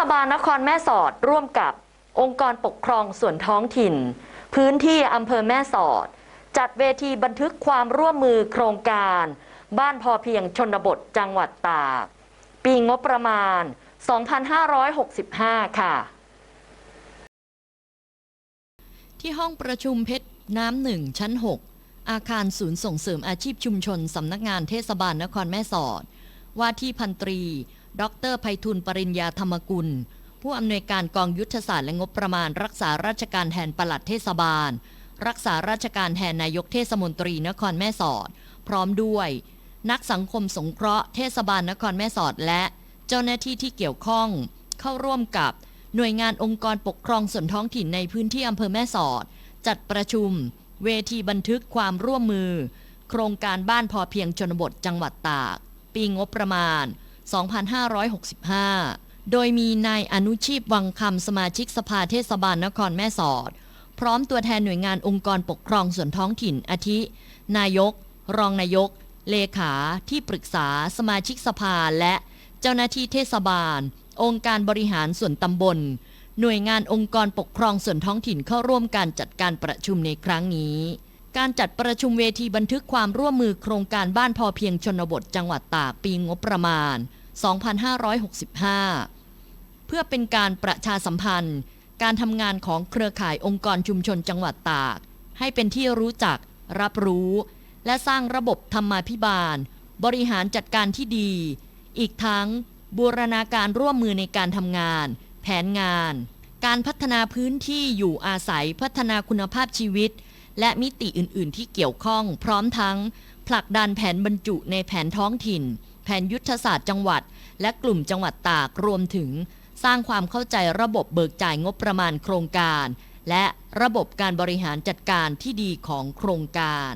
ศบาลนครแม่สอดร่วมกับองค์กรปกครองส่วนท้องถิ่น พื้นที่อำเภอแม่สอด จัดเวทีบันทึกความร่วมมือโครงการ บ้านพอเพียงชนบทจังหวัดตาก ปีงบประมาณ 2565 ค่ะ ที่ห้องประชุมเพชรน้ำหนึ่งชั้น 6 อาคารศูนย์ส่งเสริมอาชีพชุมชนสำนักงานเทศบาลนครแม่สอด ว่าที่พันตรี ดรไพฑูรย์ปริญญาธรรมกุล ผู้อำนวยการกองยุทธศาสตร์และงบประมาณ รักษาราชการแทนปลัดเทศบาล รักษาราชการแทนนายกเทศมนตรีนครแม่สอด พร้อมด้วย นักสังคมสงเคราะห์เทศบาลนครแม่สอดและเจ้าหน้าที่ที่เกี่ยวข้อง เข้าร่วมกับหน่วยงานองค์กรปกครองส่วนท้องถิ่นในพื้นที่อำเภอแม่สอด จัดประชุม เวทีบันทึกความร่วมมือ โครงการบ้านพอเพียงชนบทจังหวัดตาก ปีงบประมาณ 2565 โดยมีนายอนุชีพวังคำสมาชิกสภาเทศบาลนครแม่สอด พร้อมตัวแทนหน่วยงานองค์กรปกครองส่วนท้องถิ่นอาทิ นายก รองนายก เลขา ที่ปรึกษา สมาชิกสภาและเจ้าหน้าที่เทศบาล องค์การบริหารส่วนตำบล หน่วยงานองค์กรปกครองส่วนท้องถิ่นเข้าร่วมการจัดการประชุมในครั้งนี้การจัดประชุมเวทีบันทึกความร่วมมือโครงการบ้านพอเพียงชนบทจังหวัดตากปีงบประมาณ 2565 เพื่อเป็นการประชาสัมพันธ์ การทำงานของเครือข่ายองค์กรชุมชนจังหวัดตาก ให้เป็นที่รู้จัก รับรู้ และสร้างระบบธรรมาภิบาล บริหารจัดการที่ดี อีกทั้งบูรณาการร่วมมือในการทำงาน แผนงาน การพัฒนาพื้นที่อยู่อาศัยพัฒนาคุณภาพชีวิต และมิติอื่น ๆ ที่เกี่ยวข้อง พร้อมทั้งผลักดันแผนบรรจุในแผนท้องถิ่น แผนยุทธศาสตร์จังหวัด และกลุ่มจังหวัดตากรวมถึง สร้างความเข้าใจระบบเบิกจ่ายงบประมาณโครงการ และระบบการบริหารจัดการที่ดีของโครงการ